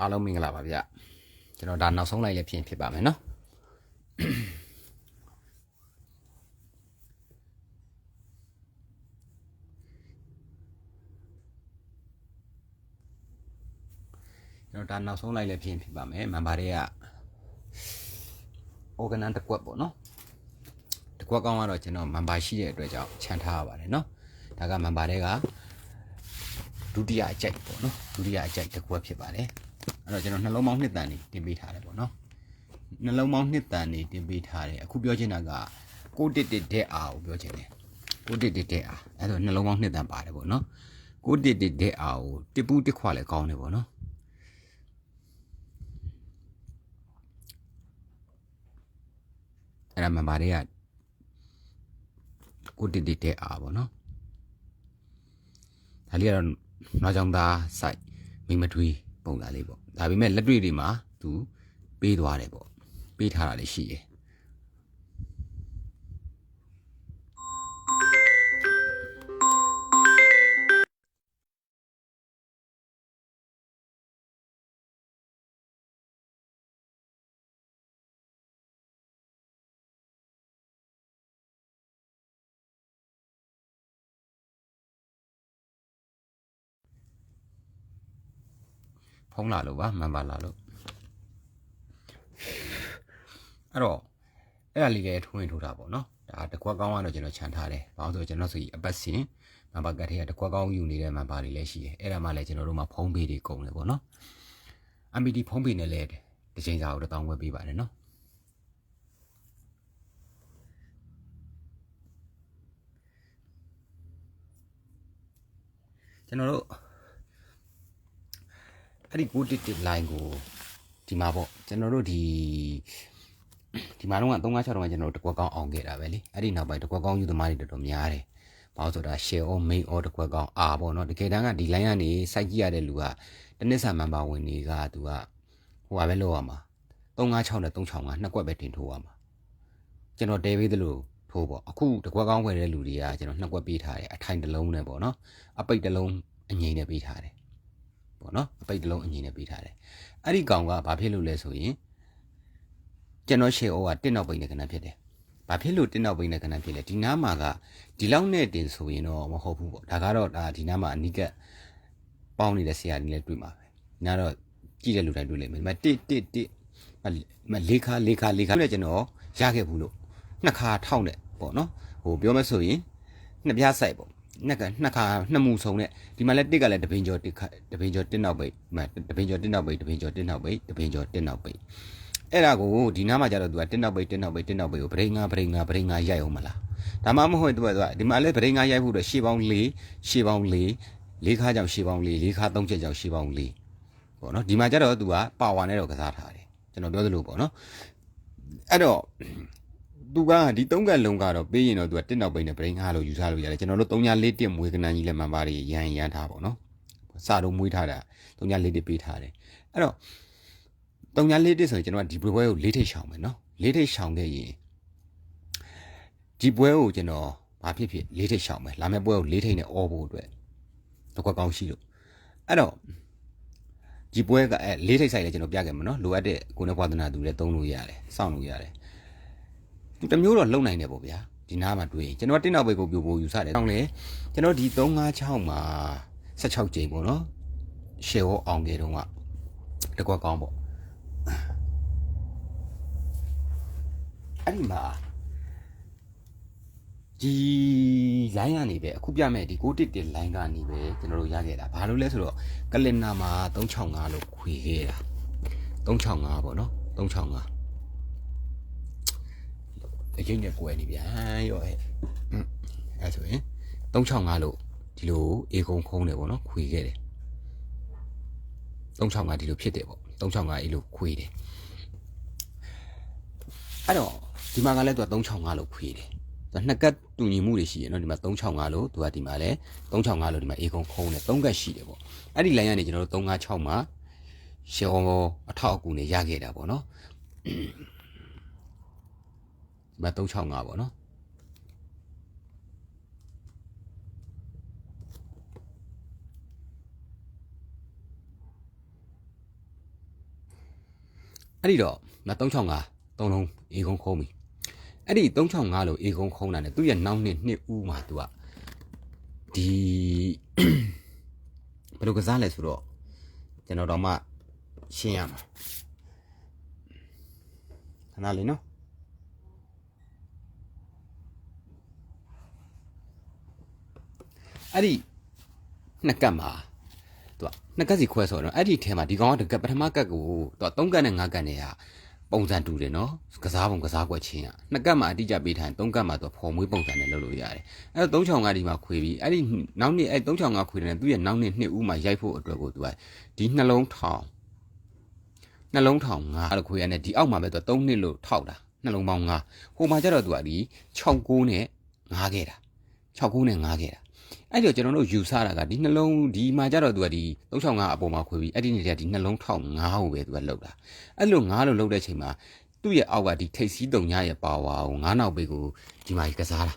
အားလုံးမင်္ဂလာပါဗျကျွန်တော်ဒါနောက်ဆုံးလိုက်လည်းဖြစ်ဖြစ်ပါမယ်နော်ကျွန်တော်ဒါနောက်ဆုံးလိုက်လည်းဖြစ်ဖြစ်ပါမယ်မန်ပါတွေက organ တစ်ကွက်ပေါ့နော်တစ်ကွက်ကောင်းကတော့ကျွန်တော်မန်ပါရှိတဲ့အတွက်ကြောင့်ခြံထားရပါတယ်နော်ဒါကမန်ပါတွေကဒုတိယအကြိုက်ပေါ့နော်ဒုတိယအကြိုက်တစ်ကွက်ဖြစ်ပါတယ် အဲ့တော့ကျွန်တော်နှလုံးပေါင်းနှစ်တန်နေတင်ပေးထားတယ်ပေါ့နော်နှလုံးပေါင်းနှစ်တန်နေတင်ပေးထားတယ်အခုပြောချင်တာကကိုတစ်တစ်တဲ့အာကိုပြောချင်တယ်ကိုတစ်တစ်တဲ့အာအဲ့တော့နှလုံးပေါင်းနှစ်တန်ပါတယ်ပေါ့နော်ကိုတစ်တစ်တဲ့အာကိုတစ်ပူးတစ်ခွလည်းကောင်းတယ်ပေါ့နော်အဲ့ဒါမန်ပါတွေကကိုတိတိတဲ့အားပေါ့နော်ဒါလေးကတော့နောက်ကြောင်သားစိုက်မိမထွေး ပုံစံလေးပေါ့ဒါပေမဲ့လက်တွေ့တွေမှာသူပေးသွားတယ်ပေါ့ပေးထားတာလေးရှိတယ် ဖုံးလာလို့ပါမန်ပါလာလို့အဲ့တော့အဲ့ဒါလေးလည်းထိုးရင်ထိုးတာပေါ့နော်ဒါတကွက်ကောင်းကတော့ကျွန်တော်ခြံထားတယ်ဘာလို့ဆိုကျွန်တော်ဆိုရင်အပတ်စဉ်မန်ပါကတ်ထဲကတကွက်ကောင်းယူနေတဲ့မန်ပါတွေလည်းရှိတယ်အဲ့ဒါမှလည်းကျွန်တော်တို့မှာဖုံးပေးတွေကုန်တယ်ပေါ့နော် MPD ဖုံးပေးနဲ့လည်းတစ်ချိန်စာကိုတစ်တောင်းဝယ်ပေးပါတယ်နော်ကျွန်တော်တို့ အဲ့ဒီ911 line ကိုဒီမှာပေါ့ကျွန်တော်တို့ဒီဒီမှာတော့356တော့ကျွန်တော်တို့တကွက်ကောင်းအောင်ခဲ့တာပဲလေအဲ့ဒီနောက်ပိုင်းတကွက်ကောင်းယူသမားတွေတော်တော်များတယ်ဘာလို့ဆိုတာ share or main or တကွက်ကောင်းအာပေါ့နော်တကယ်တမ်းကဒီ line ကနေစိုက်ကြည့်ရတဲ့လူကတနစ်ဆာမန်ပါဝင်တွေကသူကဟိုပါပဲလောက်ရမှာ356နဲ့365နှစ်ကွက်ပဲတင်ထိုးရမှာကျွန်တော်တဲပေးသလိုထိုးပေါ့အခုတကွက်ကောင်းဝယ်တဲ့လူတွေကကျွန်တော်နှစ်ကွက်ပေးထားတယ်အထိုင်တစ်လုံးနဲ့ပေါ့နော်အပိတ်တစ်လုံးအငိမ့်နဲ့ပေးထားတယ် ပေါ့နော်အပိတ်တစ်လုံးအငိမ့်နဲ့ပေးထားတယ်အဲ့ဒီကောင်ကဘာဖြစ်လို့လဲဆိုရင်ကျွန်တော်ရှေ့အိုးကတစ်နောက်ပိတ်နဲ့ကဏ္ဍဖြစ်တယ်ဘာဖြစ်လို့တစ်နောက်ပိတ်နဲ့ကဏ္ဍဖြစ်လဲဒီနားမှာကဒီလောက်နဲ့တင်ဆိုရင်တော့မဟုတ်ဘူးပေါ့ဒါကတော့ဒါဒီနားမှာအနိကပေါင်းနေတဲ့ဆရာကြီးလည်းတွေ့မှာပဲနားတော့ကြည့်တဲ့လူတိုင်းတွေ့လိမ့်မယ်ဒီမှာတစ်တစ်တစ်မလေးခါလေးခါလေးခါနဲ့ကျွန်တော်ရခဲ့ဘူးလို့နှစ်ခါထောက်နဲ့ပေါ့နော်ဟိုပြောမဆိုရင်နှစ်ပြားဆိုင်ပေါ့ နှစ်ကနှစ်ခါနှစ်မှုဆုံးနဲ့ဒီမှာလည်းတစ်ကလည်းတပင်ကျော်တစ်ခါတပင်ကျော်တစ်နောက်ပိတ်ဒီမှာတပင်ကျော်တစ်နောက်ပိတ်တပင်ကျော်တစ်နောက်ပိတ်တပင်ကျော်တစ်နောက်ပိတ်အဲ့ဒါကိုဒီနားမှာကျတော့သူကတစ်နောက်ပိတ်တစ်နောက်ပိတ်တစ်နောက်ပိတ်ကိုဗရိန်ငါဗရိန်ငါဗရိန်ငါရိုက်အောင်မလားဒါမှမဟုတ်သူကသူကဒီမှာလည်းဗရိန်ငါရိုက်ဖို့တော့ရှေးပေါင်း၄ရှေးပေါင်း၄လေးခါကြောင့်ရှေးပေါင်း၄လေးခါသုံးချက်ကြောင့်ရှေးပေါင်း၄ပေါ့နော်ဒီမှာကျတော့သူကပါဝါနဲ့တော့ကစားထားတယ်ကျွန်တော်ပြောသလိုပေါ့နော်အဲ့တော့ သူကဒီသုံးကက်လုံးကတော့ပေးရင်တော့သူကတစ်နောက်ပိတ်နဲ့ဗရိန်ငါလို့ယူဆလို့ရတယ်ကျွန်တော်တို့304တစ်မွေးကနန်းကြီးလက်မှန်ပါတွေရန်ရန်ထားပါတော့စတော့မွေးထားတာ304တစ်ပေးထားတယ်အဲ့တော့304တစ်ဆိုရင်ကျွန်တော်ကဒီပွဲကိုလေးထိတ်ရှောင်မယ်နော်လေးထိတ်ရှောင်ခဲ့ရင်ဒီပွဲကိုကျွန်တော်ဘာဖြစ်ဖြစ်လေးထိတ်ရှောင်မယ်လာမယ့်ပွဲကိုလေးထိတ်နဲ့អောဖို့အတွက်တော့ကောင်းရှိလို့အဲ့တော့ဒီပွဲကအဲလေးထိတ်ဆိုင်လည်းကျွန်တော်ပြခဲ့မှာနော်လိုအပ်တဲ့ကိုယ်နဲ့ဘဝသနာသူလည်းသုံးလို့ရတယ်စောင့်လို့ရတယ်သူ တစ်မျိုးတော့လုံနိုင်တယ်ပေါ့ဗျာဒီနားမှာတွေ့ရင်ကျွန်တော်တင်းနောက်ဘက်ကိုပြိုဖို့ယူဆတယ်။တောင်းလေကျွန်တော်ဒီ356မှာ16ကြိမ်ပေါ့နော်။ရှယ်ဟောအောင်ခဲ့တော့ကတကွက်ကောင်းပေါ့။အဲ့ဒီမှာဒီ line ကနေပဲအခုပြမဲ့ဒီ611 line ကနေပဲကျွန်တော်တို့ရခဲ့တာဘာလို့လဲဆိုတော့ကလင်နာမှာ365လို့ခွေခဲ့တာ365ပေါ့နော်365 အရင်နဲ့ကွယ်နေပြန်ရောဟဲ့အဲဆိုရင်365လို့ဒီလိုအေကုံခုံးတယ်ပေါ့နော်ခွေခဲ့တယ်365ဒီလိုဖြစ်တယ်ပေါ့365အေးလို့ခွေတယ်အဲ့တော့ဒီမှာကလည်းသူက365လို့ခွေတယ်သူကနှစ်ကတ်တူညီမှုတွေရှိရနော်ဒီမှာ365လို့သူကဒီမှာလည်း365လို့ဒီမှာအေကုံခုံးတယ်3ကတ်ရှိတယ်ပေါ့အဲ့ဒီ line ကနေကျွန်တော်တို့356မှာရှောင်းအထောက်အကူနေရခဲ့တာပေါ့နော် ဒီမှာ365ပေါ့နော်အဲ့ဒီတော့မ365သုံးလုံးအေကုန်းခုံးပြီအဲ့ဒီ365လို့အေကုန်းခုံးတာ ਨੇ သူ့ရဲ့နောက်နှစ်နှစ်ဦးမှာသူကဒီဘယ်လိုကစားလဲဆိုတော့ကျွန်တော်တော့မှရှင်းရမှာခဏလေးနော် အဲ့ဒီနှစ်ကတ်မှာသူကနှစ်ကတ်စီခွဲဆိုတော့အဲ့ဒီထဲမှာဒီကောင်ကတကတ်ပထမကတ်ကိုသူက3ကတ်နဲ့5ကတ်နဲ့ကပုံစံတူတယ်နော်ကစားပုံကစားကွက်ချင်းอ่ะနှစ်ကတ်မှာအတိအကျပေးထားရင်3ကတ်မှာသူဖော်မွေးပုံစံနဲ့လုပ်လို့ရတယ်အဲ့တော့3ချောင်းကဒီမှာခွေပြီးအဲ့ဒီနောက်နှစ်အဲ့3ချောင်းကခွေတယ်သူ့ရဲ့နောက်နှစ်နှစ်ဦးမှာရိုက်ဖို့အတွက်ကိုသူကဒီနှလုံးထောင်နှလုံးထောင်ငါအဲ့လိုခွေရတဲ့ဒီအောက်မှာပဲသူ3နှစ်လို့ထောက်တာနှလုံးပေါင်း5ဟိုမှာကျတော့သူကဒီ6ကိုးနဲ့5ခဲ့တာ6ကိုးနဲ့5ခဲ့တာ အဲ့တော့ကျွန်တော်တို့ယူဆတာကဒီနှလုံးဒီမှာကျတော့သူကဒီ365အပေါ်မှာခွေပြီးအဲ့ဒီနေရာဒီနှလုံးထောက်9ကိုပဲသူကလောက်တာအဲ့လို9လို့လောက်တဲ့ချိန်မှာသူ့ရဲ့အောက်ကဒီထိတ်စီးတုံညရဲ့ပါဝါကို9နောက်ပေကိုဒီမှာကစားတာ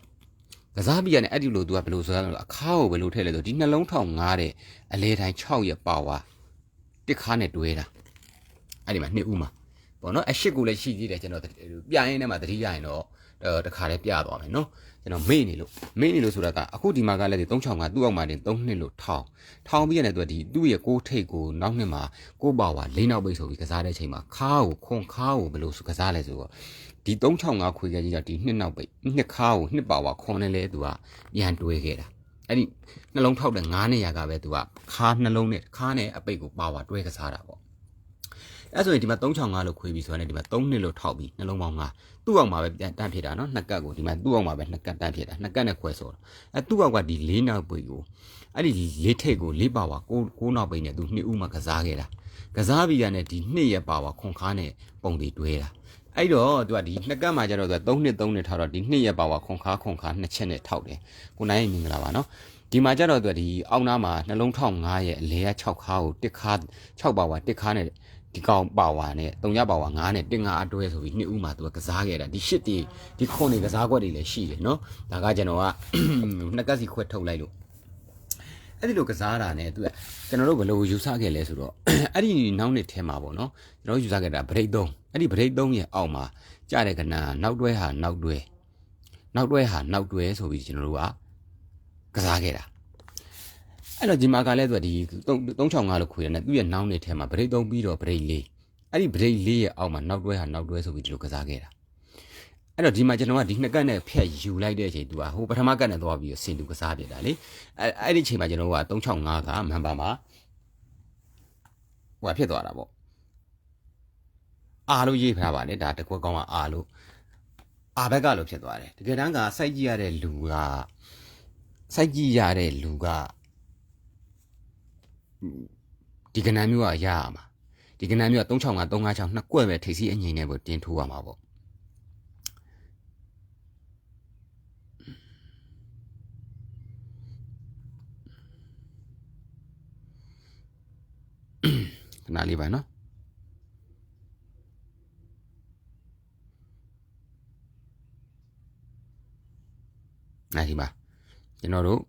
ကစားပြီးရတယ်အဲ့ဒီလိုသူကဘယ်လိုဆိုရလဲအခါကိုဘယ်လိုထည့်လဲဆိုဒီနှလုံးထောက်9တဲ့အလဲတိုင်း6ရဲ့ပါဝါတစ်ခါနဲ့တွဲတာအဲ့ဒီမှာနှစ်ဦးမှာပေါ့နော်အရှိကိုလည်းရှိသေးတယ်ကျွန်တော်ပြရင်ထဲမှာတတိယရင်တော့ တခါလေးပြသွားမယ်နော်ကျွန်တော်မေ့နေလို့မေ့နေလို့ဆိုတာကအခုဒီမှာကလည်း365သူ့အောက်မှာတင်3နှစ်လို့ထောင်းထောင်းပြီးရတယ်သူကဒီသူ့ရဲ့ကိုးထိတ်ကိုနောက်နှစ်မှာကိုးပါဝါလေးနောက်ပိတ်ဆိုပြီးကစားတဲ့ချိန်မှာခါးကိုခွန်ခါးကိုဘယ်လိုကစားလဲဆိုတော့ဒီ365ခွေခဲ့ကြီးတော့ဒီနှစ်နောက်ပိတ်နှစ်ခါးကိုနှစ်ပါဝါခွန်နဲ့လဲသူကပြန်တွဲခဲ့တာအဲ့ဒီနှလုံးထောက်တဲ့9နေရာကပဲသူကခါးနှလုံးနဲ့ခါးနဲ့အပိတ်ကိုပါဝါတွဲကစားတာပေါ့ အဲ့ဆိုရင်ဒီမှာ365လို့ခွေးပြီးဆိုရင်ဒီမှာ3နှစ်လို့ထောက်ပြီးနှလုံးပေါင်း5သူ့အောက်မှာပဲပြန်တန်းဖြစ်တာနော်နှစ်ကတ်ကိုဒီမှာသူ့အောက်မှာပဲနှစ်ကတ်တန်းဖြစ်တာနှစ်ကတ်နဲ့ခွဲဆိုတော့အဲ့သူ့အောက်ကဒီ၄နောက်ပွေကိုအဲ့ဒီလေးထိတ်ကိုလေးပါဝါကိုကိုနောက်ပိနဲ့သူနှစ်ဦးမှာကစားခဲ့တာကစားပြီးရတဲ့ဒီနှစ်ရဲ့ပါဝါခွန်ခါနဲ့ပုံတွေတွဲတာအဲ့တော့သူကဒီနှစ်ကတ်မှာကျတော့သူက3နှစ်3နှစ်ထောက်တော့ဒီနှစ်ရဲ့ပါဝါခွန်ခါခွန်ခါနှစ်ချက်နဲ့ထောက်တယ်ကိုနိုင်ရင်မင်္ဂလာပါနော်ဒီမှာကျတော့သူကဒီအောက်နားမှာနှလုံးထောက်9ရဲ့အလဲက6ခါကိုတစ်ခါ6ပါဝါတစ်ခါနဲ့ ဒီကောင်ပါဝါနဲ့တုံရပါဝါ9နဲ့တင်ငါအတွဲဆိုပြီးနှစ်ဦးမှာသူကကစားခဲ့တာဒီရှစ်တီဒီခွန်တွေကစားကွက်တွေလည်းရှိတယ်နော်ဒါကကျွန်တော်ကနှစ်ကက်စီခွက်ထုတ်လိုက်လို့အဲ့ဒီလိုကစားတာနဲ့သူကကျွန်တော်တို့ဘယ်လိုယူဆခဲ့လဲဆိုတော့အဲ့ဒီနောက်နှစ်ထဲမှာပေါ့နော်ကျွန်တော်ယူဆခဲ့တာဗရိတ်3အဲ့ဒီဗရိတ်3ရဲ့အောက်မှာကြားတဲ့ကဏ္ဍနောက်တွဲဟာနောက်တွဲနောက်တွဲဟာနောက်တွဲဆိုပြီးကျွန်တော်တို့ကကစားခဲ့တာ အဲ့တော့ဒီမှာကလည်းသူကဒီ365လို့ခွေရတယ်သူ့ရဲ့နောင်းနေထဲမှာဗရိတ်3ပြီးတော့ဗရိတ်4အဲ့ဒီဗရိတ်4ရဲ့အောက်မှာနောက်တွဲဟာနောက်တွဲဆိုပြီးဒီလိုကစားခဲ့တာအဲ့တော့ဒီမှာကျွန်တော်ကဒီနှစ်ကတ်နဲ့ဖျက်ယူလိုက်တဲ့အချိန်သူကဟိုပထမကတ်နဲ့သွားပြီးဆင်တူကစားပြတာလေအဲ့အဲ့ဒီချိန်မှာကျွန်တော်က365ကမန်ပါမှာဟိုဖြစ်သွားတာပေါ့အာလို့ရေးထားပါနဲ့ဒါတကွက်ကောင်းကအာလို့အာဘက်ကလို့ဖြစ်သွားတယ်တကယ်တမ်းကစိုက်ကြည့်ရတဲ့လူကစိုက်ကြည့်ရတဲ့လူက ဒီကဏ္ဍမျိုးကရရမှာဒီကဏ္ဍမျိုးက365 356နှစ်ကွက်ပဲထိပ်စီးအငိမ့်နဲ့ပေါ့တင်ထိုးရမှာပေါ့ခဏလေးပါနော်အဲ့ဒီမှာကျွန်တော်တို့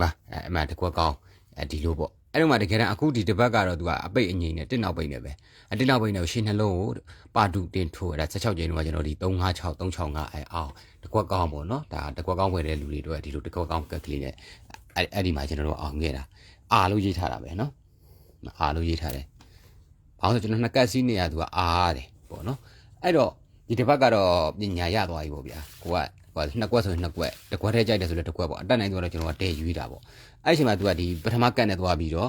မှာအဲအမှတကွက်ကောင်းအဲဒီလိုပေါ့အဲ့တော့မှတကယ်တမ်းအခုဒီတစ်ပတ်ကတော့သူကအပိတ်အငိမ့်နဲ့တစ်နောက်ပိတ်နဲ့ပဲအတစ်နောက်ပိတ်နဲ့ရှင်းနှလုံးကိုပါတူတင်ထိုးအဲ့ဒါ16ကျင်းတော့ကျွန်တော်ဒီ356 365အဲအောင်တကွက်ကောင်းပေါ့နော်ဒါတကွက်ကောင်းဝယ်တဲ့လူတွေတို့ဒီလိုတကွက်ကောင်းကက်ကလေးနဲ့အဲ့အဲ့ဒီမှာကျွန်တော်တို့အောင်ခဲ့တာအာလို့ရေးထားတာပဲနော်အာလို့ရေးထားတယ်ဘာလို့ဆိုကျွန်တော်နှစ်ကက်စီးနေရသူကအာတယ်ပေါ့နော်အဲ့တော့ဒီတစ်ပတ်ကတော့ပညာရသွားပြီပေါ့ဗျာကိုက ဟိုနှစ်ကွက်ဆိုရင်နှစ်ကွက်တစ်ကွက်ထဲကြိုက်တယ်ဆိုလည်းတစ်ကွက်ပေါ့အတက်နိုင်တော့ကျွန်တော်ကတဲယူတာပေါ့အဲ့ဒီအချိန်မှာ तू ကဒီပထမကတ်နဲ့သွားပြီးတော့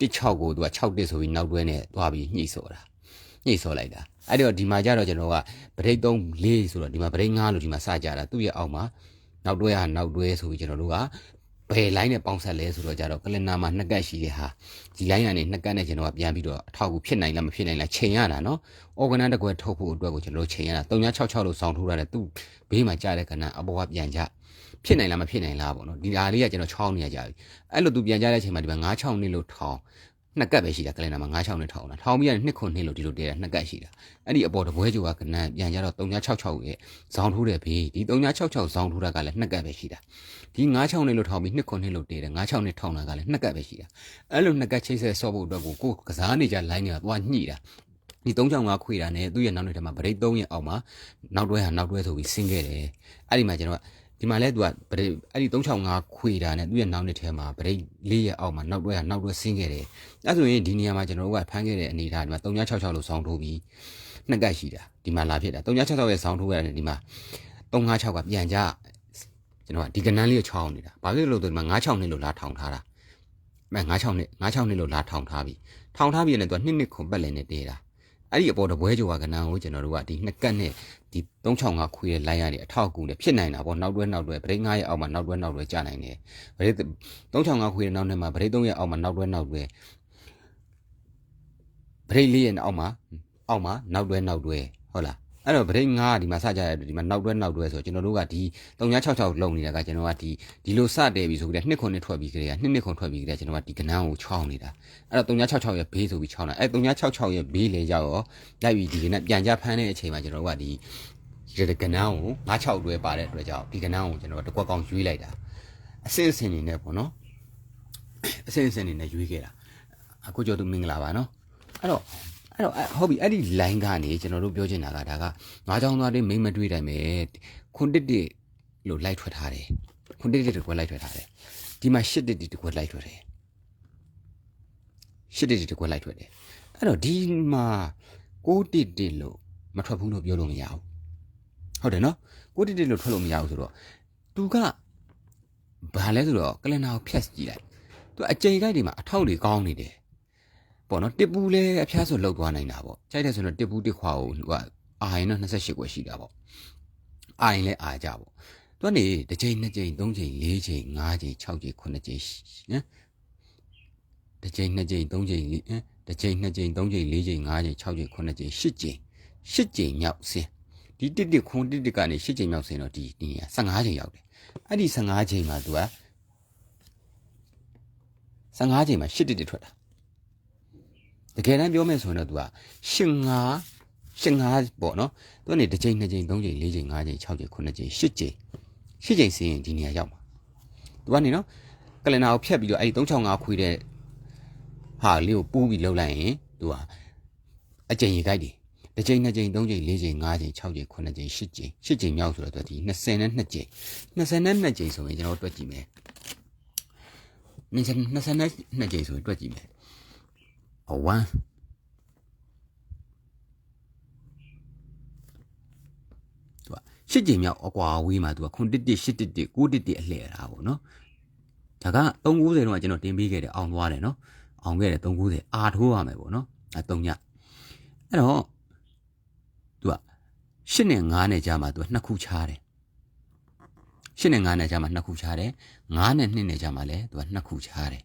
16ကို तू က6တစ်ဆိုပြီးနောက်တွဲနဲ့သွားပြီးညှိစော်တာညှိစော်လိုက်တာအဲ့တော့ဒီမှာကြတော့ကျွန်တော်ကဗရိတ်3 4ဆိုတော့ဒီမှာဗရိတ်5လို့ဒီမှာစကြတာသူ့ရဲ့အောက်မှာနောက်တွဲဟာနောက်တွဲဆိုပြီးကျွန်တော်တို့က ဘယ် line နဲ့ပေါင်းဆက်လဲဆိုတော့ကြတော့ကလင်နာမှာနှစ်ကတ်ရှိတဲ့ဟာဒီ line ကနေနှစ်ကတ်နဲ့ကျွန်တော်ကပြန်ပြီးတော့အထောက်အကူဖြစ်နိုင်လားမဖြစ်နိုင်လားချိန်ရတာနော် organ တကွယ်ထုတ်ဖို့အတွက်ကိုကျွန်တော်တို့ချိန်ရတာ366လို့စောင်းထိုးရတယ်သူဘေးမှာကြားတဲ့ကဏ္ဍအပေါ်ကပြန်ကြဖြစ်နိုင်လားမဖြစ်နိုင်လားပေါ့နော်ဒီဟာလေးကကျွန်တော်ချောင်းနေရကြပြီအဲ့လိုသူပြန်ကြတဲ့အချိန်မှာဒီမှာ96နှစ်လို့ထောင်း နှစ်ကတ်ပဲရှိတာကလင်နာမှာ96နဲ့ထောင်းတာထောင်းပြီးရနှစ်ခွန်နှစ်လို့ဒီလိုတည်းတာနှစ်ကတ်ရှိတာအဲ့ဒီအပေါ်တပွဲကျော်ကကနန်းပြန်ကြတော့3966ရဲ့ဇောင်းထိုးတဲ့ဘေးဒီ3966ဇောင်းထိုးတာကလည်းနှစ်ကတ်ပဲရှိတာဒီ96နဲ့လို့ထောင်းပြီးနှစ်ခွန်နှစ်လို့တည်းတယ်96နဲ့ထောင်းတာကလည်းနှစ်ကတ်ပဲရှိတာအဲ့လိုနှစ်ကတ်ချိတ်ဆက်ဆော့ဖို့အတွက်ကိုကိုကစားနေကြ line တွေကသွားညှိတာဒီ365ခွေတာနဲ့သူ့ရဲ့နောက်နေ့ထဲမှာဗရိတ်3ရဲ့အောက်မှာနောက်တွဲဟာနောက်တွဲဆိုပြီးဆင်းခဲ့တယ်အဲ့ဒီမှာကျွန်တော်က ဒီမှာလဲသူကဗရိတ်အဲ့ဒီ365ခွေတာနဲ့သူ့ရဲ့နောက်နေ့ထဲမှာဗရိတ်4ရဲ့အောက်မှာနောက်တွဲဟာနောက်တွဲဆင်းခဲ့တယ်အဲ့ဆိုရင်ဒီနေရာမှာကျွန်တော်တို့ကဖမ်းခဲ့တဲ့အနေအထားဒီမှာ366လို့ဆောင်းထိုးပြီးနှစ်ကတ်ရှိတာဒီမှာလာဖြစ်တာ366ရဲ့ဆောင်းထိုးရတယ်ဒီမှာ356ကပြန်ကြကျွန်တော်ကဒီကနန်းလေးကိုချောင်းနေတာဘာဖြစ်လို့လဲဆိုတော့ဒီမှာ96နှစ်လို့လာထောင်ထားတာအဲ96နှစ်96နှစ်လို့လာထောင်ထားပြီထောင်ထားပြီးရင်လည်းသူကနှစ်နှစ်ခွန်ပတ်လည်နဲ့တေးတာအဲ့ဒီအပေါ်တပွဲကျော်ကကနန်းကိုကျွန်တော်တို့ကဒီနှစ်ကတ်နဲ့ ဒီ365ခွေရဲ့ line ရနေအထောက်အကူနဲ့ဖြစ်နိုင်တာပေါ့နောက်တွဲနောက်တွဲဗရိတ်9ရဲ့အောက်မှာနောက်တွဲနောက်တွဲကြာနိုင်တယ်ဗရိတ်365ခွေရဲ့နောက်နဲ့မှာဗရိတ်3ရဲ့အောက်မှာနောက်တွဲနောက်တွဲဗရိတ်4ရဲ့အောက်မှာအောက်မှာနောက်တွဲနောက်တွဲဟုတ်လား အဲ့တော့ဗရိတ်9ကဒီမှာစကြရတယ်ဒီမှာနောက်တွဲနောက်တွဲဆိုကျွန်တော်တို့ကဒီ3966လုံနေတာကကျွန်တော်ကဒီဒီလိုစတယ်ပြီဆိုကြတဲ့နှစ်ခွန်နှစ်ထွက်ပြီးကြတဲ့နှစ်နှစ်ခွန်ထွက်ပြီးကြတဲ့ကျွန်တော်ကဒီကနန်းကိုချောင်းနေတာအဲ့တော့3966ရဲ့ဘေးဆိုပြီးချောင်းတာအဲ့3966ရဲ့ဘေးလေရောက်ရောလိုက်ပြီးဒီကနေ့ပြန်ကြဖမ်းတဲ့အချိန်မှာကျွန်တော်တို့ကဒီဒီကနန်းကို96တွဲပါတဲ့အတွက်ကြောင့်ဒီကနန်းကိုကျွန်တော်တကွက်ကောင်ရွေးလိုက်တာအစင်စင်နေနဲ့ပေါ့နော်အစင်စင်နေနဲ့ရွေးခဲ့တာအခုကျော်သူမင်္ဂလာပါနော်အဲ့တော့ အဲ့တော့ဟုတ်ပြီအဲ့ဒီ line ကနေကျွန်တော်တို့ပြောချင်တာကဒါကငါးချောင်းသားတွေမိမ့်မတွေးတိုင်းပဲခွန်တစ်တစ်လို့လိုက်ထွက်ထားတယ်ခွန်တစ်တစ်တကွက်လိုက်ထွက်ထားတယ်ဒီမှာရှစ်တစ်တစ်တကွက်လိုက်ထွက်တယ်ရှစ်တစ်တစ်တကွက်လိုက်ထွက်တယ်အဲ့တော့ဒီမှာကိုတစ်တစ်လို့မထွက်ဘူးလို့ပြောလို့မရဘူးဟုတ်တယ်နော်ကိုတစ်တစ်လို့ထွက်လို့မရဘူးဆိုတော့သူကဘာလဲဆိုတော့ကလန်နာကိုဖြတ်ကြည့်လိုက်သူအကြိမ်ကိုက်တွေမှာအထောက်တွေကောင်းနေတယ် ပေါ့နော်တစ်ပူလဲအဖျားဆိုလောက်သွားနိုင်တာပေါ့ကြိုက်တယ်ဆိုတော့တစ်ပူတစ်ခွာကိုဟိုကအာရင်တော့28ခွဲရှိတာပေါ့အာရင်လဲအာကြပေါ့သူကနေတစ်ချိန်နှစ်ချိန်သုံးချိန်လေးချိန်ငါးချိန်6ချိန်9ချိန်နော်တစ်ချိန်နှစ်ချိန်သုံးချိန်လေးတစ်ချိန်နှစ်ချိန်သုံးချိန်လေးချိန်ငါးချိန်6ချိန်9ချိန်10ချိန်10ချိန်မြောက်ဆင်းဒီတစ်တစ်ခွန်တစ်တစ်ကနေ10ချိန်မြောက်ဆင်းတော့ဒီဒီ15ချိန်ရောက်တယ်အဲ့ဒီ15ချိန်မှာသူက15ချိန်မှာ10တစ်တစ်ထွက်တာ တကယ်တမ်းပြောမယ်ဆိုရင်တော့ तू ကရှင်ငါရှင်ငါပေါ့နော်သူကနေတစ်ချိန်နှစ်ချိန်သုံးချိန်လေးချိန်ငါးချိန်၆ချိန်ခုနှစ်ချိန်ရှစ်ချိန်ရှစ်ချိန်စီးရင်ဒီနေရာရောက်မှာ तू ကနေနော်ကလင်နာကိုဖြတ်ပြီးတော့အဲ့ဒီ365ခွေတဲ့ဟာလေးကိုပူးပြီးလှုပ်လိုက်ရင် तू ကအချိန်ရေကြိုက်တယ်တစ်ချိန်နှစ်ချိန်သုံးချိန်လေးချိန်ငါးချိန်၆ချိန်ခုနှစ်ချိန်ရှစ်ချိန်ရှစ်ချိန်မြောက်ဆိုတော့ तू ဒီ20နဲ့2ချိန်20နဲ့2ချိန်ဆိုရင်ကျွန်တော်တွက်ကြည့်မယ်20နဲ့2ချိန်ဆိုရင်တွက်ကြည့်မယ် a one သူကရှစ်ကြိမ်မြောက်အကွာဝေးမှာသူကခွန်တစ်တစ်ရှစ်တစ်တစ်ကိုတစ်တစ်အလှည့်တာပေါ့နော်ဒါက390တော့ကျွန်တော်တင်ပေးခဲ့တယ်အောင်သွားတယ်နော်အောင်ခဲ့တယ်390အာထိုးရမယ်ပေါ့နော်အဲ3ညအဲ့တော့သူကရှစ်နဲ့9နဲ့ကြာမှာသူကနှစ်ခုချားတယ်ရှစ်နဲ့9နဲ့ကြာမှာနှစ်ခုချားတယ်9နဲ့2နဲ့ကြာမှာလည်းသူကနှစ်ခုချားတယ်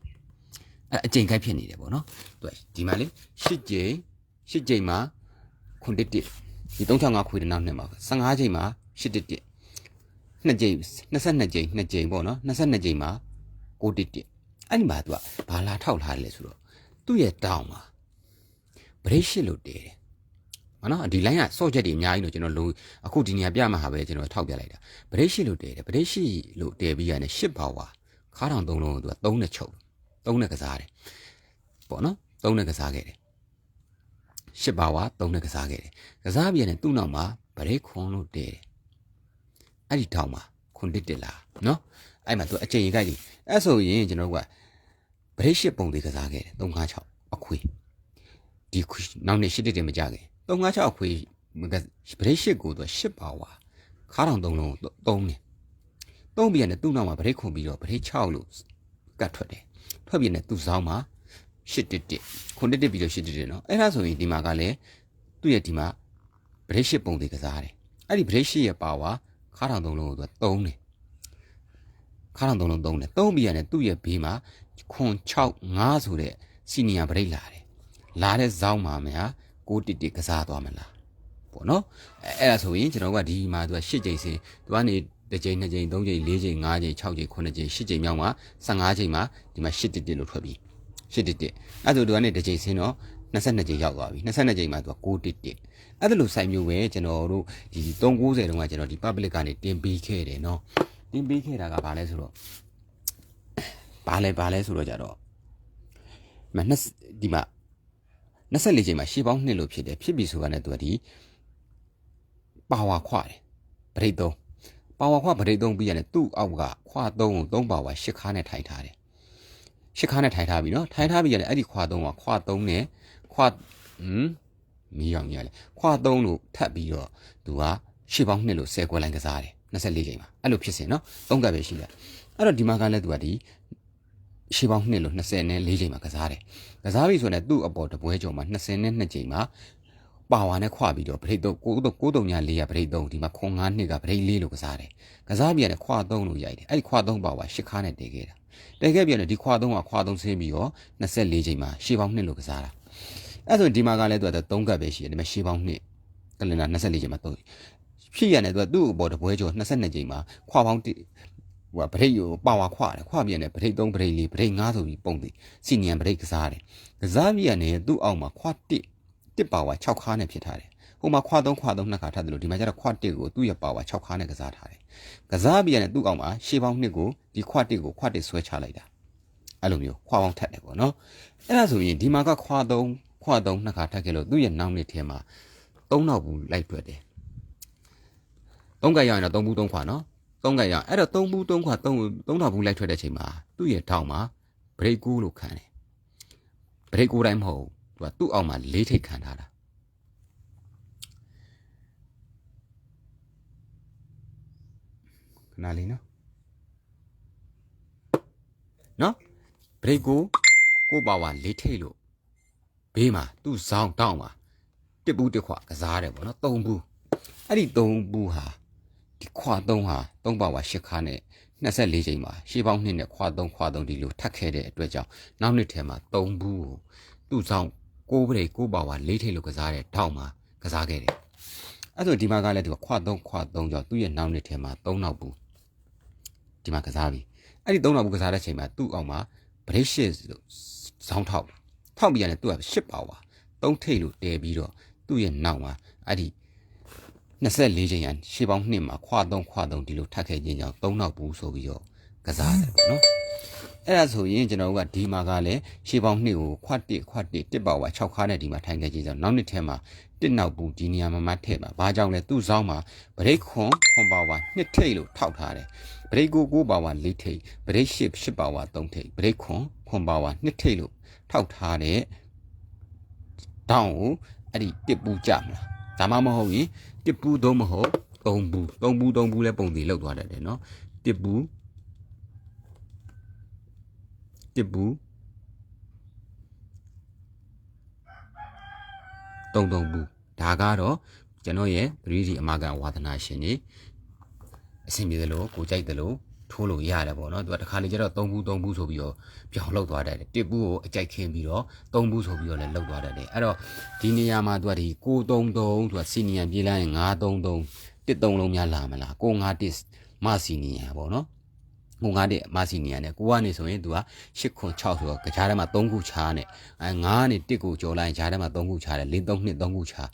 အဲအကျိန်ခိုက်ဖြစ်နေတယ်ပေါ့နော်သူဒီမှာလေ၈ကြိမ်၈ကြိမ်မှာခွန်တစ်တစ်ဒီ365ခွေတဲ့နောက်နှစ်မှာ15ကြိမ်မှာ8တစ်တစ်နှစ်ကြိမ်22ကြိမ်2ကြိမ်ပေါ့နော်22ကြိမ်မှာ6တစ်တစ်အဲ့ဒီမှာသူကဘာလာထောက်ထားတယ်လဲဆိုတော့သူ့ရဲ့တောင်းမှာဗရိတ်ရှစ်လို့တဲတယ်မနော်ဒီ line ကစော့ချက်တွေအများကြီးလို့ကျွန်တော်လုံအခုဒီနေရာပြမှာဟာပဲကျွန်တော်ထောက်ပြလိုက်တာဗရိတ်ရှစ်လို့တဲတယ်ဗရိတ်ရှစ်လို့တဲပြီးရတယ်ရှစ်ပါဝါခါထောင်သုံးလုံးကိုသူက3နဲ့ချုပ် သုံးနဲ့ကစားတယ်ပေါ့နော်သုံးနဲ့ကစားခဲ့တယ်ရှစ်ပါဝါသုံးနဲ့ကစားခဲ့တယ်ကစားပြန်တယ်သူ့နောက်မှာဗရိတ်ခွန်လို့တဲတယ်အဲ့ဒီတောင်မှာခွန်တစ်တစ်လာနော်အဲ့မှာသူအချိန်ကြီးကြိုက်တယ်အဲ့ဆိုရင်ကျွန်တော်တို့ကဗရိတ်ရှစ်ပုံသေးကစားခဲ့တယ်356အခွေဒီနောက်နေ့ရှစ်တစ်တစ်မကြခဲ့356အခွေဗရိတ်ရှစ်ကိုသူရှစ်ပါဝါခါထောင်သုံးလုံးသုံးတယ်သုံးပြန်တယ်သူ့နောက်မှာဗရိတ်ခွန်ပြီးတော့ဗရိတ်6လို့ကတ်ထွက်တယ် ထွက်ပြနေသူ့စောင်းမှာ811ခုနှစ်တစ်ပြီးတော့811เนาะအဲ့ဒါဆိုရင်ဒီမှာကလည်းသူ့ရဲ့ဒီမှာဗရိတ်ရှစ်ပုံသေးကစားတယ်အဲ့ဒီဗရိတ်ရှစ်ရဲ့ပါဝါခါထောင်သုံးလုံးကိုသူက3တယ်ခါထောင်သုံးလုံး3တယ်3ပြီးရတယ်သူ့ရဲ့ဘေးမှာခွန်6 5ဆိုတဲ့စီနီယာဗရိတ်လာတယ်လာတဲ့ဇောင်းမှာများ6တစ်တစ်ကစားသွားမလားပေါ့နော်အဲ့ဒါဆိုရင်ကျွန်တော်ကဒီမှာသူက8ချိန်စင်သူကနေ တစ်ချိန်နှစ်ချိန်သုံးချိန်လေးချိန်ငါးချိန်6ချိန်9ချိန်10ချိန်မြောက်မှာ15ချိန်မှာဒီမှာ8တစ်တစ်လို့ထွက်ပြီး 8တစ်တစ်အဲ့ဒါဆိုသူကနေတစ်ချိန်ဆင်းတော့22ချိန်ရောက်သွားပြီ22ချိန်မှာသူက6တစ်တစ်အဲ့ဒါလိုစိုက်မျိုးပဲကျွန်တော်တို့ဒီ390တုန်းကကျွန်တော်ဒီ public ကနေတင်ပေးခဲ့တယ်เนาะတင်ပေးခဲ့တာကဘာလဲဆိုတော့ဘာလဲဘာလဲဆိုတော့ကြတော့မနှစ်ဒီမှာ24ချိန်မှာရှေးပေါင်း2လို့ဖြစ်တယ်ဖြစ်ပြီဆိုတာနဲ့သူကဒီပါဝါခွတယ်ပရိတ်သုံး ပါဝါခွဗတိတ်သုံးပြီးရတယ်သူ့အောက်ကခွာသုံးကိုသုံးပါဝါရှစ်ခါနဲ့ထိုင်ထားတယ်ရှစ်ခါနဲ့ထိုင်ထားပြီနော်ထိုင်ထားပြီးရတယ်အဲ့ဒီခွာသုံးကခွာသုံးနဲ့ခွာဟမ်မီးရောင်ကြီးရတယ်ခွာသုံးလို့ထပ်ပြီးတော့သူကရှစ်ပေါင်းနှစ်လို့ဆယ်ခွဲလိုင်းကစားတယ်24ချိန်ပါအဲ့လိုဖြစ်စင်နော်သုံးကပ်ပဲရှိတယ်အဲ့တော့ဒီမှာကလည်းသူကဒီရှေးပေါင်း2လို့24ချိန်မှာကစားတယ်။ကစားပြီဆိုရင်သူ့အပေါ်တပွဲကျော်မှာ22ချိန်မှာ ပါဝါနဲ့ခွပြီးတော့ဗရိတ်တော့ကိုတော့ကိုတော့ညာ4ကဗရိတ်3ဒီမှာခွန်9နှစ်ကဗရိတ်4လို့ကစားတယ်ကစားပြန်တယ်ခွ3လို့ရိုက်တယ်အဲ့ဒီခွ3ပါဝါ10ခါနဲ့တည်ခဲ့တာတည်ခဲ့ပြန်တယ်ဒီခွ3ကခွ3ဆင်းပြီးတော့24ချိန်မှာရှေ့ပေါင်း2လို့ကစားတာအဲ့ဆိုဒီမှာကလည်းသူက3ကပ်ပဲရှိတယ်ဒါပေမဲ့ရှေ့ပေါင်း2ကလင်နာ24ချိန်မှာ3ဖြစ်ရတယ်သူကသူ့အပေါ်တပွဲကျော်22ချိန်မှာခွပေါင်းဟိုကဗရိတ်ကိုပါဝါခွတယ်ခွပြန်တယ်ဗရိတ်3ဗရိတ်4ဗရိတ်5ဆိုပြီးပုံသည်စီနီယံဗရိတ်ကစားတယ်ကစားပြီးရတယ်သူ့အောက်မှာခွ1 တစ်ပါဝါ6ခါနဲ့ဖြစ်ထားတယ်ဟိုမှာခွ3ခွ3နှစ်ခါထားတယ်လို့ဒီမှာကျတော့ခွ1ကိုသူ့ရဲ့ပါဝါ6ခါနဲ့ကစားထားတယ်ကစားပြီးရတယ်သူ့အောက်မှာရှေးပေါင်း2ကိုဒီခွ1ကိုခွ1ဆွဲချလိုက်တာအဲ့လိုမျိုးခွပေါင်းထက်တယ်ပေါ့နော်အဲ့ဒါဆိုရင်ဒီမှာကခွ3ခွ3နှစ်ခါထပ်ခဲ့လို့သူ့ရဲ့နောက်နှစ်ထဲမှာ3နောက်ဘူးလိုက်ထွက်တယ်3ကရရင်တော့3ဘူး3ခွနော်3ကရအဲ့တော့3ဘူး3ခွ3 3နောက်ဘူးလိုက်ထွက်တဲ့ချိန်မှာသူ့ရဲ့ထောက်မှာဘရိတ်ကူးလို့ခံတယ်ဘရိတ်ကူးတိုင်းမဟုတ် သူကသူ့အောက်မှာလေးထိတ်ခံထားတာခဏလေးနော်နော်ဘရိတ်ကိုကိုပါဝါလေးထိတ်လို့ဘေးမှာသူ့ဇောင်းတောင်းမှာတစ်ဘူးတစ်ခွကစားတယ်ပေါ့နော်သုံးဘူးအဲ့ဒီသုံးဘူးဟာဒီခွသုံးဟာသုံးပါဝါရှစ်ခါနဲ့24ချိန်မှာရှေးပေါင်းနှစ်နဲ့ခွသုံးခွသုံးဒီလိုထပ်ခဲ့တဲ့အတွက်ကြောင့်နောက်နှစ်ထဲမှာသုံးဘူးကိုသူ့ဇောင်း ကိုးပရိကိုးပါဝါလေးထိတ်လို့ကစားတဲ့တောင်းမှာကစားခဲ့တယ်အဲ့ဆိုဒီမှာကလည်းသူကခွသုံးခွသုံးကြောင့်သူ့ရဲ့နောက်နှစ်ထဲမှာသုံးနောက်ဘူးဒီမှာကစားပြီအဲ့ဒီသုံးနောက်ဘူးကစားတဲ့ချိန်မှာသူ့အောင်မှာဗရိတ်ရှစ်ဇောင်းထောက်ထောက်ပြီးရတယ်သူကရှစ်ပါဝါသုံးထိတ်လို့တည်ပြီးတော့သူ့ရဲ့နောက်မှာအဲ့ဒီ24ချိန်ရန်ရှေးပေါင်းနှစ်မှာခွသုံးခွသုံးဒီလိုထပ်ခဲ့ခြင်းကြောင့်သုံးနောက်ဘူးဆိုပြီးတော့ကစားတယ်ပေါ့နော် အဲ့ဒါဆိုရင်ကျွန်တော်တို့ကဒီမှာကလည်းရှေးပေါင်းနှစ်ကိုခွတ်တစ်ခွတ်တစ်တစ်ပါဝါ6ခါနဲ့ဒီမှာထိုင်ခဲ့ခြင်းကြောင့်နောက်နှစ်ထဲမှာတစ်နောက်ဘူးဒီနေရာမှာမှထည့်ပါဘာကြောင့်လဲသူ့စောင်းမှာဗရိတ်ခွန်ခွန်ပါဝါနှစ်ထိတ်လို့ထောက်ထားတယ်ဗရိတ်ကို9ပါဝါ4ထိတ်ဗရိတ်10 10ပါဝါ3ထိတ်ဗရိတ်ခွန်ခွန်ပါဝါ2ထိတ်လို့ထောက်ထားတဲ့တောင်းကိုအဲ့ဒီတစ်ပူးကြမလားဒါမှမဟုတ်ရင်တစ်ပူးသုံးမဟုတ်သုံးဘူးသုံးဘူးသုံးဘူးလဲပုံသေးလောက်သွားတတ်တယ်နော်တစ်ပူး တစ်ပူးတုံတုံဘူးဒါကတော့ကျွန်တော်ရဲ့ပရိသီအမကန်ဝါသနာရှင်နေအဆင်ပြေသလိုကိုကြိုက်သလိုထိုးလို့ရတယ်ပေါ့နော်သူကတခါလေကျတော့3ဘူး3ဘူးဆိုပြီးတော့ပြောင်းလောက်သွားတယ်တစ်ဘူးကိုအကြိုက်ခင်းပြီးတော့3ဘူးဆိုပြီးတော့လည်းလောက်သွားတယ်အဲ့တော့ဒီနေရာမှာသူကဒီ633သူကစီနီယံပြေးလိုက်ရင်933တစ်3လုံးများလာမလား651မစီနီယံပေါ့နော် ငုံငါတဲ့မစီနီယာနဲ့ကိုကနေဆိုရင်သူက8ခွန်6ဆိုတော့ကြားထဲမှာ3ခုချားနဲ့အဲ9နဲ့1ကိုကြော်လိုက်ကြားထဲမှာ3ခုချားတယ်4 3 2 3ခုချား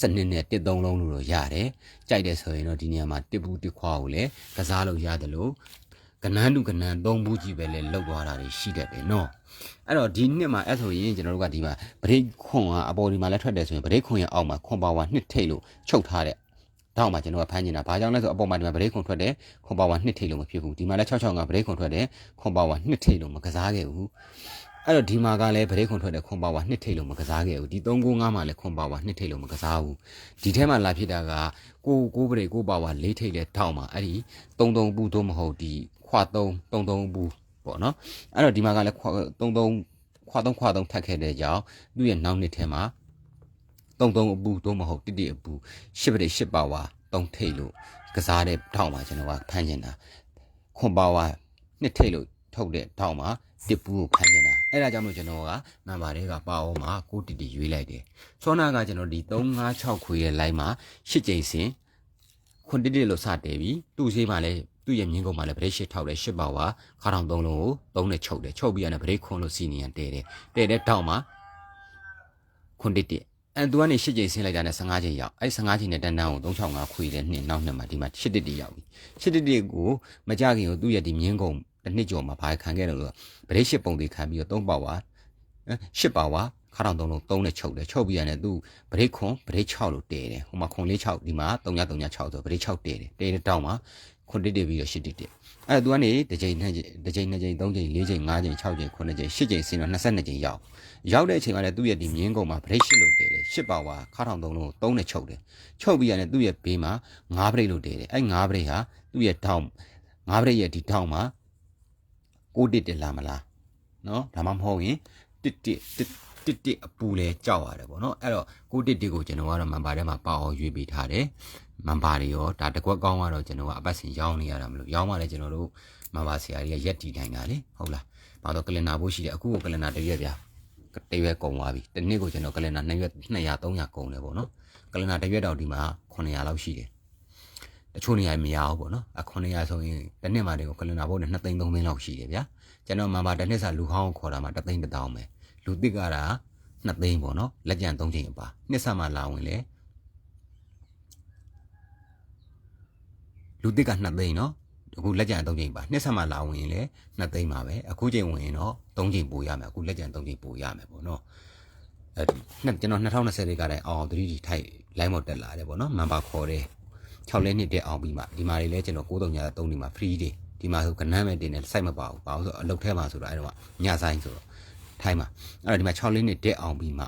စနစ်နဲ့1 3လုံးလို့တော့ရတယ်ကြိုက်တယ်ဆိုရင်တော့ဒီနေရာမှာ1ဘူး1ခွားကိုလည်းကစားလို့ရတယ်လို့ကနန်းတူကနန်း3ဘူးကြီးပဲလေလောက်သွားတာတွေရှိတတ်တယ်နော်အဲ့တော့ဒီနှစ်မှာအဲ့ဆိုရင်ကျွန်တော်တို့ကဒီမှာဗရိတ်ခွန်ကအပေါ်ဒီမှာလည်းထွက်တယ်ဆိုရင်ဗရိတ်ခွန်ရဲ့အောက်မှာခွန်ပါဝါနှစ်ထိတ်လို့ချုပ်ထားတဲ့ တောက်မှာကျွန်တော်ကဖမ်းနေတာဘာကြောင့်လဲဆိုအပေါ်မှာဒီမှာဗရိတ်ခွန်ထွက်တယ်ခွန်ပါဝါနှစ်ထိတ်လို့မဖြစ်ဘူးဒီမှာလည်း665ဗရိတ်ခွန်ထွက်တယ်ခွန်ပါဝါနှစ်ထိတ်လို့မကစားခဲ့ဘူးအဲ့တော့ဒီမှာကလည်းဗရိတ်ခွန်ထွက်တယ်ခွန်ပါဝါနှစ်ထိတ်လို့မကစားခဲ့ဘူးဒီ395မှာလည်းခွန်ပါဝါနှစ်ထိတ်လို့မကစားဘူးဒီထဲမှာလာဖြစ်တာကကိုကိုဗရိတ်ကိုပါဝါ၄ထိတ်လဲတောက်မှာအဲ့ဒီ33ဘူးသို့မဟုတ်ဒီခွ3 33ဘူးပေါ့နော်အဲ့တော့ဒီမှာကလည်း33ခွ3ခွ3ထပ်ခဲ့တဲ့ကြောင့်သူ့ရဲ့နောက်နှစ်ထဲမှာ တုံတုံအပူတော့မဟုတ်တိတိအပူရှစ်ပရိရှစ်ပါဝါတုံထိတ်လို့ကစားတဲ့ထောက်မှာကျွန်တော်ကဖမ်းနေတာခွန်ပါဝါနှစ်ထိတ်လို့ထုတ်တဲ့ထောက်မှာတစ်ပူကိုဖမ်းနေတာအဲ့ဒါကြောင့်မို့ကျွန်တော်ကနံပါတ်တွေကပါအောင်မှာကိုတီတီရွေးလိုက်တယ်စောနာကကျွန်တော်ဒီ356ခွေရဲ့ line မှာရှစ်ကြိမ်စင်ခွန်တိတိလို့စတယ်ပြီသူ့ရှိမှလည်းသူ့ရဲ့မြင်းကုန်းမှာလည်းဗရိတ်ရှစ်ထောက်တယ်ရှစ်ပါဝါခါထောင်သုံးလုံးကိုသုံးနဲ့ချုပ်တယ်ချုပ်ပြီးရတယ်ဗရိတ်ခွန်းလို့စီနီယံတဲတယ်တဲတဲ့တောက်မှာခွန်တစ်တ စ်အဲသူကနေရှစ်ချိန်ဆင်းလိုက်တာနဲ့15ချိန်ရောက်အဲ15ချိန်နဲ့တန်းတန်းကို365ခွေတဲ့နှစ်နောက်နှစ်မှာဒီမှာရှစ်တစ်တစ်ရောက်ပြီရှစ်တစ်တစ်ကိုမကြခင်ကိုသူ့ရဲ့ဒီမြင်းကုန်းတစ်နှစ်ကျော်မှာဘာခံခဲ့တယ်လို့ဗရိတ်ရှစ်ပုံသေးခံပြီးတော့3ပါဝါရှစ်ပါဝါခါထောင်သုံးလုံးသုံးနဲ့ချုပ်တယ်ချုပ်ပြီးရတယ်သူဗရိတ်ခွန်ဗရိတ်6လို့တဲတယ်ဟိုမှာခွန်လေး6ဒီမှာ3ည3ည6ဆိုဗရိတ်6တဲတယ်တဲတဲ့တောက်မှာခွန်တစ်တစ်ပြီးတော့ရှစ်တစ်တစ် အဲသူကနေတစ်ချိန်နှစ်ချိန်တစ်ချိန်နှစ်ချိန်သုံးချိန်လေးချိန်ငါးချိန်6ချိန်9ချိန်10ချိန်ဆင်းတော့22ချိန်ရောက်ရောက်တဲ့အချိန်မှာလည်းသူ့ရဲ့ဒီမြင်းကုံမှာဗရိတ်8လို့တဲတယ်8ပါဝါခါထောင်သုံးလုံးကို3နဲ့ချုပ်တယ်ချုပ်ပြီးရတယ်သူ့ရဲ့ဘေးမှာ9ဗရိတ်လို့တဲတယ်အဲ9ဗရိတ်ဟာသူ့ရဲ့ထောင်9ဗရိတ်ရဲ့ဒီထောင်မှာ6တစ်တက်လာမလားနော်ဒါမှမဟုတ်ရင်တစ်တစ်တစ်တစ်တစ်အပူလဲကြောက်ရတယ်ပေါ့နော်အဲ့တော့6တစ်တစ်ကိုကျွန်တော်ကတော့မန်ပါထဲမှာပါအောင်ရွေးပေးထားတယ် မန်ပါတွေရောဒါတကွက်ကောင်းကတော့ကျွန်တော်ကအပတ်စဉ်ရောင်းနေရတာမလို့ရောင်းမှလည်းကျွန်တော်တို့မန်ပါဆရာကြီးကရက်တီတိုင်းတာလေဟုတ်လားဘာတော့ကလင်နာဖို့ရှိတယ်အခုကကလင်နာတစ်ရက်ဗျာတစ်ရက်ကုန်သွားပြီတစ်နေ့ကိုကျွန်တော်ကလင်နာ2ရက်200 300ကုန်တယ်ပေါ့နော်ကလင်နာတစ်ရက်တော့ဒီမှာ900လောက်ရှိတယ်တချို့နေရာမရဘူးပေါ့နော်အ900ဆိုရင်တစ်နှစ်မှတည်းကိုကလင်နာဘုတ်နဲ့2သိန်း3သိန်းလောက်ရှိတယ်ဗျာကျွန်တော်မန်ပါတစ်နှစ်စာလူဟောင်းခေါ်တာမှာ3သိန်း1000ပဲလူတစ်ကတာ2သိန်းပေါ့နော်လက်ကြံ3ချိန်အပါနှစ်ဆမှလာဝင်လေ လူတစ်က2သိန်းနော်အခုလက်ကြံ3ချိန်ပါနှစ်ဆမှလာဝင်လေ2သိန်းပါပဲအခုချိန်ဝင်ရင်တော့3ချိန်ပို့ရမယ်အခုလက်ကြံ3ချိန်ပို့ရမယ်ပေါ့နော်အဲနှစ်ကျွန်တော်2020လေးကတည်းကအောင် 3D ထိုက် line မော်တက်လာတယ်ပေါ့နော်မန်ပါခေါ်တယ်6လဲနှစ်တက်အောင်ပြီးမှဒီမှာတွေလဲကျွန်တော်9000ည3ဒီမှာ free တွေဒီမှာဆိုကနန်းမဲ့တင်တယ်စိုက်မပါဘူးဘာလို့ဆိုအလုပ်ထဲမှာဆိုတော့အဲ့တော့ညဆိုင်ဆိုတော့ထိုင်းမှာအဲ့တော့ဒီမှာ6လေးနှစ်တက်အောင်ပြီးမှ